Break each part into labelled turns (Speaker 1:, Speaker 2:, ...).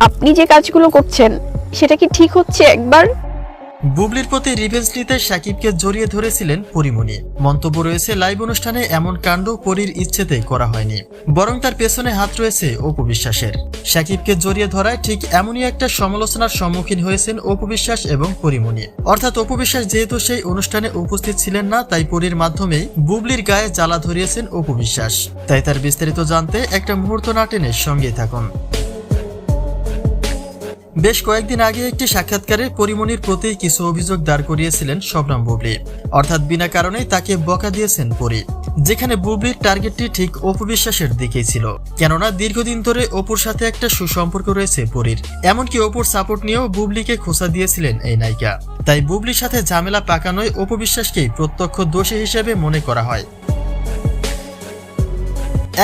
Speaker 1: আপনি যে কাজগুলো করছেন, সেটা কি ঠিক হচ্ছে একবার?
Speaker 2: বুবলির প্রতি রিভেঞ্জ নিতে সাকিবকে জড়িয়ে ধরেছিলেন পরিমণি। মন্তব্য রয়েছে, লাইভ অনুষ্ঠানে এমন কাণ্ড পরীর ইচ্ছেতে করা হয়নি, বরং তার পেছনে হাত রয়েছে অপু বিশ্বাসের। সাকিবকে জড়িয়ে ধরায় ঠিক এমনই একটা সমালোচনার সম্মুখীন হয়েছেন অপু বিশ্বাস এবং পরিমণি। অর্থাৎ অপু বিশ্বাস যেহেতু সেই অনুষ্ঠানে উপস্থিত ছিলেন না, তাই পরীর মাধ্যমেই বুবলির গায়ে জ্বালা ধরিয়েছেন অপু বিশ্বাস। তাই তার বিস্তারিত জানতে একটা মুহূর্ত না টেনে সঙ্গেই থাকুন। বেশ কয়েকদিন আগে একটি সাক্ষাৎকারে পরিমণির প্রতি কিছু অভিযোগ দাঁড় করিয়েছিলেন শবনম বুবলি। অর্থাৎ বিনা কারণেই তাকে বকা দিয়েছেন পরি। যেখানে বুবলির টার্গেটটি ঠিক অপু বিশ্বাসের দিকেই ছিল। কেননা দীর্ঘদিন ধরে অপুর সাথে একটা সুসম্পর্ক রয়েছে পরীর। এমনকি অপুর সাপোর্ট নিয়েও বুবলিকে খোঁচা দিয়েছিলেন এই নায়িকা। তাই বুবলির সাথে ঝামেলা পাকানোয় অপু বিশ্বাসকেই প্রত্যক্ষ দোষী হিসেবে মনে করা হয়।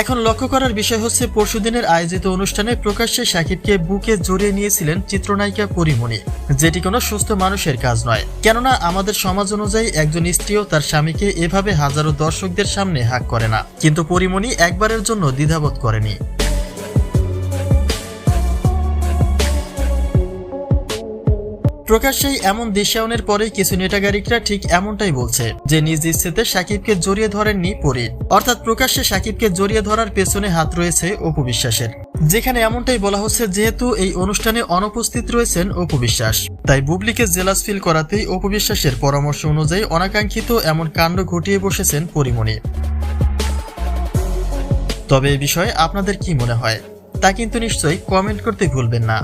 Speaker 2: এখন লক্ষ্য করার বিষয় হচ্ছে, পরশুদিনের আয়োজিত অনুষ্ঠানে প্রকাশ্যে সাকিবকে বুকে জড়িয়ে নিয়েছিলেন চিত্রনায়িকা পরিমণি, যেটি কোনো সুস্থ মানুষের কাজ নয়। কেননা, আমাদের সমাজ অনুযায়ী একজন স্ত্রীও তার স্বামীকে এভাবে হাজারো দর্শকদের সামনে হাক করে না। কিন্তু পরিমণি একবারের জন্য দ্বিধাবোধ করেনি। প্রকাশ্যেই এমন দৃশ্যায়নের পরে কিছু নেটাগারিকরা ঠিক এমনটাই বলছে, যে নিজ ইচ্ছেতে সাকিবকে জড়িয়ে ধরেননি পরি অর্থাৎ প্রকাশ্যে সাকিবকে জড়িয়ে ধরার পেছনে হাত রয়েছে অপু বিশ্বাসের। যেখানে এমনটাই বলা হচ্ছে যেহেতু এই অনুষ্ঠানে অনুপস্থিত রয়েছেন অপু বিশ্বাস। তাই বুবলিকে জেলাস ফিল করাতেই অপু বিশ্বাসের পরামর্শ অনুযায়ী অনাকাঙ্ক্ষিত এমন কাণ্ড ঘটিয়ে বসেছেন পরিমণি। তবে এ বিষয়ে আপনাদের কি মনে হয়, তা কিন্তু নিশ্চয়ই কমেন্ট করতে ভুলবেন না।